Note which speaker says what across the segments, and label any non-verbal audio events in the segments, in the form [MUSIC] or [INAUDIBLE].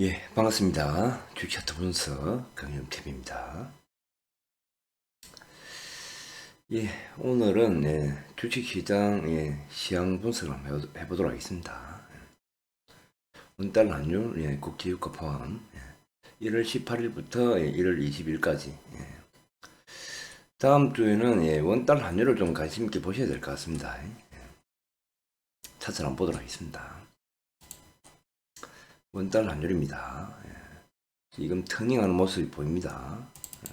Speaker 1: 예, 반갑습니다. 주차트 분석 강영팀입니다. 예, 오늘은 예, 주식시장 예, 시향 분석을 한번 해보- 해보도록 하겠습니다. 원달 환율 예, 국제유가 포함 예, 1월 18일부터 예, 1월 20일까지 예. 다음 주에는 예, 원달 환율을 좀 관심 있게 보셔야 될 것 같습니다. 예. 차트를 한번 보도록 하겠습니다. 원달 환율입니다. 예. 지금 터닝하는 모습이 보입니다. 예.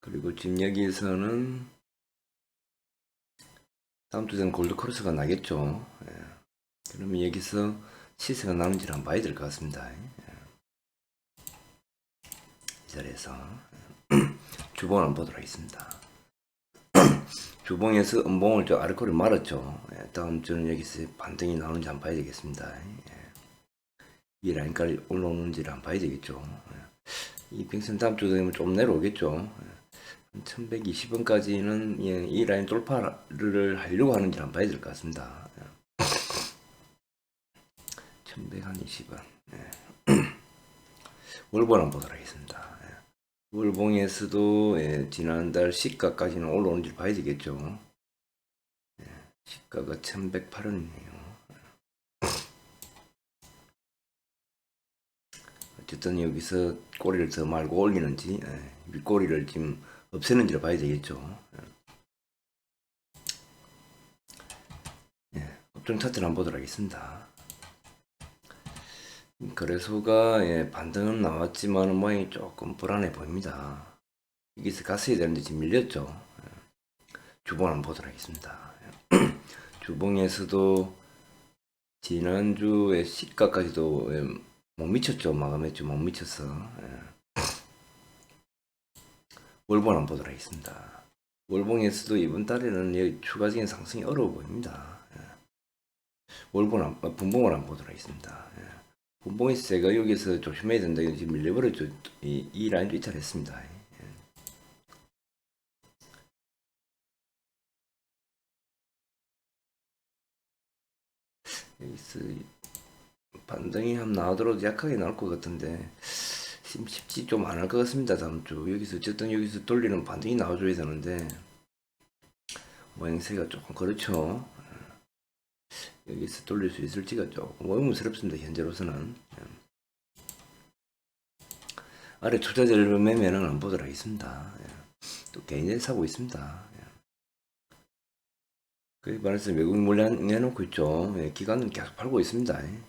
Speaker 1: 그리고 지금 여기에서는 다음 주에는 골드 크로스가 나겠죠. 예. 그러면 여기서 시세가 나는지를 한번 봐야 될 것 같습니다. 예. 이 자리에서 [CLEARS THROAT] 주봉을 한번 보도록 하겠습니다. 주봉에서 음봉을 저 아래코를 말았죠. 예, 다음 주는 여기서 반등이 나오는지 한번 봐야 되겠습니다. 예. 이 라인까지 올라오는지를 한번 봐야 되겠죠. 예. 이 빙선 다음 주 되면 좀 내려오겠죠. 예. 1120원까지는 예, 이 라인 돌파를 하려고 하는지 한번 봐야 될 것 같습니다. 예. 1120원. 예. [CLEARS THROAT] 월봉 한번 보도록 하겠습니다. 예. 월봉에서도 예, 지난달 시가까지는 올라오는지 봐야 되겠죠. 예, 시가가 1108원이네요. 어쨌든 여기서 꼬리를 더 말고 올리는지 예, 윗꼬리를 지금 없애는지를 봐야 되겠죠. 예, 업종 차트를 한번 보도록 하겠습니다. 거래소가 예, 반등은 나왔지만 모양이 조금 불안해 보입니다. 여기서 갔어야 되는데 지금 밀렸죠. 예. 주봉 한번 보도록 하겠습니다. [CLEARS THROAT] 주봉에서도 지난주에 시가까지도 예, 못 미쳤죠. 마감했죠. 못 미쳤어. 예. [CLEARS THROAT] 월봉 한번 보도록 하겠습니다. 월봉에서도 이번 달에는 여기 추가적인 상승이 어려워 보입니다. 예. 월봉 한, 어, 분봉을 한번 보도록 하겠습니다. 예. 분봉에서 제가 여기서 조심해야 된다. 지금 밀려버렸죠. 이, 이 라인도 이탈했습니다. 예. 여기서 반등이 한번 나오더라도 약하게 나올 것 같은데 쉽지 좀 안 할 것 같습니다. 다음 주 여기서 어쨌든 여기서 돌리는 반등이 나와줘야 되는데 모양새가 조금 그렇죠. 여기서 돌릴 수 있을지가 조금 의문스럽습니다. 현재로서는 아래 투자자들 매매는 안 보도록 하겠습니다. 예. 또 개인들 사고 있습니다. 예. 그에 반해서 외국 물량 내놓고 있죠. 예, 기관은 계속 팔고 있습니다. 예.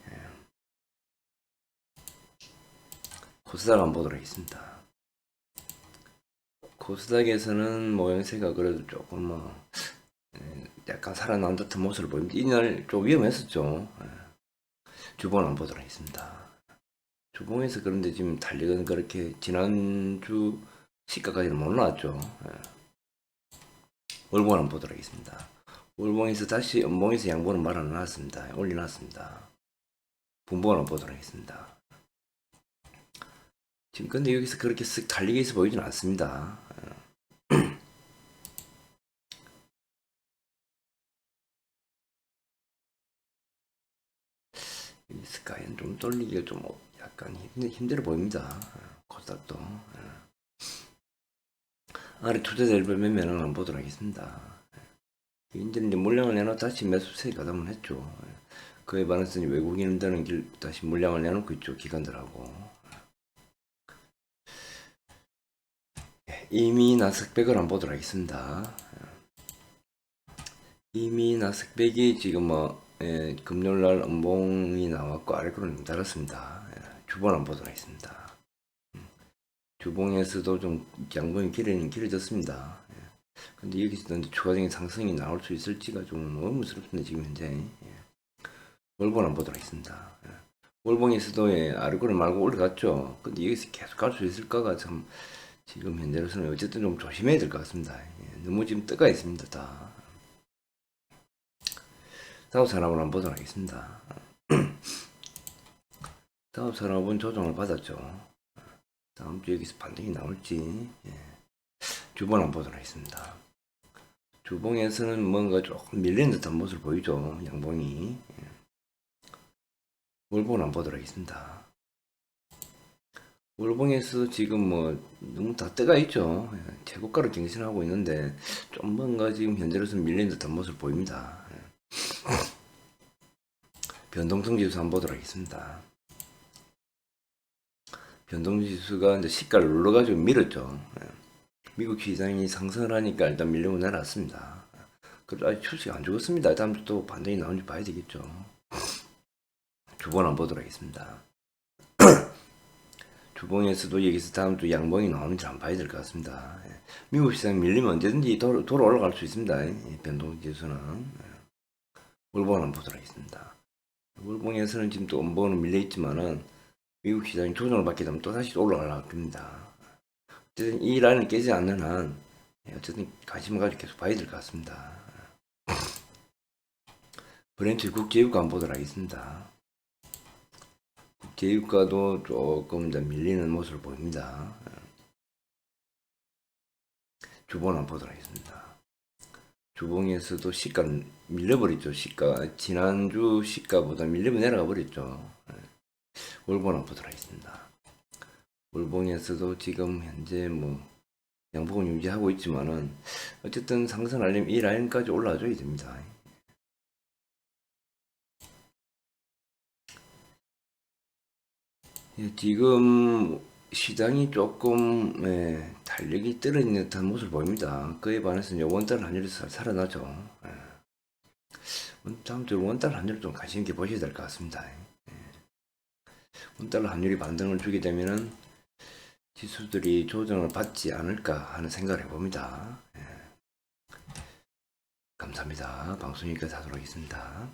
Speaker 1: 코스닥 한번 보도록 하겠습니다. 코스닥에서는 모양새가 그래도 조금 뭐 예, 약간 살아난 듯한 모습을 보입니다. 이날 좀 위험했었죠. 예. 주봉 한번 보도록 하겠습니다. 주봉에서 그런데 지금 달리는 그렇게 지난주 시가까지는 못 나왔죠. 예. 월봉 한번 보도록 하겠습니다. 월봉에서 다시 음봉에서 양봉은 말안 나왔습니다. 올려놨습니다. 분봉을 한번 보도록 하겠습니다. 지금 근데 여기서 그렇게 쓱 달리게 해서 보이지는 않습니다. 이 스카이는 좀 돌리기가 좀 약간 힘들, 힘들어 보입니다. 코스닥도. 아래 투자 일별 매매는 안 보도록 하겠습니다. 이제 이제 물량을 내놓 다시 매수세 가담을 했죠. 그에 반해서 외국인들은 길 다시 물량을 내놓고 있죠. 기관들하고. 예, 이미 나스백을 안 보도록 하겠습니다. 이미 나스백이 지금 뭐 예, 금요일날 음봉이 나왔고 아래로는 달았습니다. 예, 주봉 안 보도록 하겠습니다. 음, 주봉에서도 좀 양봉이 길어는 길어졌습니다. 예, 근데 여기서 이제 추가적인 상승이 나올 수 있을지가 좀 의문스럽습니다. 지금 현재 예, 월봉 안 보도록 하겠습니다. 예, 월봉에서도 예, 아래로는 말고 올라갔죠. 근데 여기서 계속 갈 수 있을까가 참 지금 현재로서는 어쨌든 좀 조심해야 될 것 같습니다. 예, 너무 지금 뜨가 있습니다. 다. 다음 산업을 한번 보도록 하겠습니다. [CLEARS THROAT] 다음 산업은 조정을 받았죠. 다음 주 여기서 반등이 나올지 예. 주번 한번 보도록 하겠습니다. 주봉에서는 뭔가 조금 밀리는 듯한 모습을 보이죠. 양봉이. 예. 월봉을 한번 보도록 하겠습니다. 월봉에서 지금 뭐 너무 다 뜨가 있죠. 예, 최고가를 갱신하고 있는데 좀 뭔가 지금 현재로서는 밀리는 듯한 모습을 보입니다. 예. 변동성 지수 한번 보도록 하겠습니다. 변동지수가 이제 시가를 눌러가지고 밀었죠. 예. 미국 시장이 상승을 하니까 일단 밀리고 내려왔습니다. 그래도 아직 출시 안 죽었습니다. 다음 주 또 반등이 나오는지 봐야 되겠죠. 주봉 한번 보도록 하겠습니다. [CLEARS THROAT] 주봉에서도 여기서 다음 주 양봉이 나오는지 한번 봐야 될 것 같습니다. 예. 미국 시장 밀리면 언제든지 돌아, 돌아 올라갈 수 있습니다. 이 변동지수는. 예. 월봉 한번 보도록 하겠습니다. 월봉에서는 지금 또 원봉은 밀려있지만은 미국 시장이 조정을 받게 되면 또 다시 올라가려고 합니다. 어쨌든 이 라인을 깨지 않는 한 예, 어쨌든 관심을 가지고 계속 봐야 될 것 같습니다. 브렌트 국제유가 한번 보도록 하겠습니다. 국제유가도 조금 더 밀리는 모습을 보입니다. 주봉 한번 보도록 하겠습니다. 주봉에서도 시가는 밀려버렸죠. 시가 지난주 시가보다 밀리면 내려가 버렸죠. 월봉 한번 보도록 하겠습니다. 월봉에서도 지금 현재 뭐 양봉을 유지하고 있지만은 어쨌든 상승하려면 이 라인까지 올라와줘야 됩니다. 예, 지금 시장이 조금 예, 탄력이 떨어진 듯한 모습을 보입니다. 그에 반해서 원달러 환율이 살- 살아나죠. 예. 원- 다음 주 원달러 환율 좀 관심 있게 보셔야 될 것 같습니다. 예. 원달러 환율이 반등을 주게 되면은 지수들이 조정을 받지 않을까 하는 생각을 해봅니다. 예. 감사합니다. 방송 여기까지 하도록 하겠습니다.